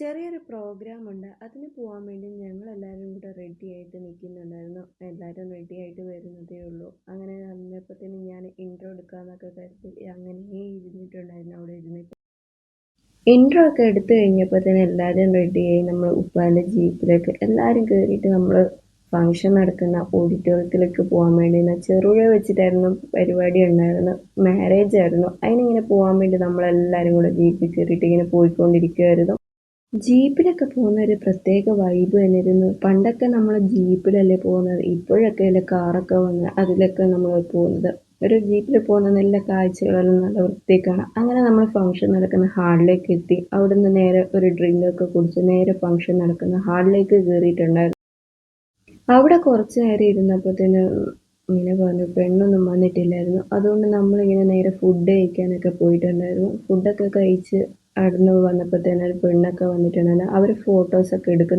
ചെറിയൊരു പ്രോഗ്രാം ഉണ്ട്. അതിന് പോകാൻ വേണ്ടി ഞങ്ങളെല്ലാവരും കൂടെ റെഡി ആയിട്ട് നിൽക്കുന്നുണ്ടായിരുന്നു. എല്ലാവരും റെഡി ആയിട്ട് വരുന്നതേ ഉള്ളൂ. അങ്ങനെ വന്നപ്പോഴത്തേനും ഞാൻ ഇൻട്രോ എടുക്കാമെന്നൊക്കെ കരുതി അങ്ങനെ ഇരുന്നിട്ടുണ്ടായിരുന്നു. അവിടെ ഇരുന്നിട്ട് ഇൻട്രോ ഒക്കെ എടുത്തു കഴിഞ്ഞപ്പോഴത്തേനും എല്ലാവരും റെഡിയായി നമ്മൾ ഉപ്പാന്റെ ജീപ്പിലേക്ക് എല്ലാവരും കയറിയിട്ട് നമ്മൾ ഫങ്ഷൻ നടക്കുന്ന ഓഡിറ്റോറിയത്തിലേക്ക് പോകാൻ വേണ്ടി ചെറുപുഴ വെച്ചിട്ടായിരുന്നു പരിപാടി ഉണ്ടായിരുന്നു മാരേജ് ആയിരുന്നു. അതിനിങ്ങനെ പോകാൻ വേണ്ടി നമ്മളെല്ലാവരും കൂടെ ജീപ്പിൽ കയറിയിട്ട് ഇങ്ങനെ പോയിക്കൊണ്ടിരിക്കുമായിരുന്നു ജീപ്പിലൊക്കെ പോകുന്ന ഒരു പ്രത്യേക വൈബ് തന്നെയായിരുന്നു. പണ്ടൊക്കെ നമ്മൾ ജീപ്പിലല്ലേ പോകുന്നത്. ഇപ്പോഴൊക്കെ അല്ലേ കാറൊക്കെ വന്ന് അതിലൊക്കെ നമ്മൾ പോകുന്നത്. ഒരു ജീപ്പിൽ പോകുന്ന നല്ല കാഴ്ചകളെല്ലാം നല്ല വൃത്തിയൊക്കെയാണ് അങ്ങനെ നമ്മൾ ഫംഗ്ഷൻ നടക്കുന്ന ഹാളിലേക്ക് എത്തി. അവിടെ നിന്ന് നേരെ ഒരു ഡ്രിങ്കൊക്കെ കുടിച്ച് നേരെ ഫംഗ്ഷൻ നടക്കുന്ന ഹാളിലേക്ക് കയറിയിട്ടുണ്ടായിരുന്നു അവിടെ കുറച്ച് നേരം ഇരുന്നപ്പോഴത്തേന് ഇങ്ങനെ പറഞ്ഞു പെണ്ണൊന്നും വന്നിട്ടില്ലായിരുന്നു. അതുകൊണ്ട് നമ്മളിങ്ങനെ നേരെ ഫുഡ് കഴിക്കാനൊക്കെ പോയിട്ടുണ്ടായിരുന്നു. ഫുഡൊക്കെ കഴിച്ച് അവിടുന്ന് തന്നെ ഒരു പെണ്ണൊക്കെ വന്നിട്ടുണ്ടായിരുന്നു ഫോട്ടോസ് ഒക്കെ എടുക്കുന്നു.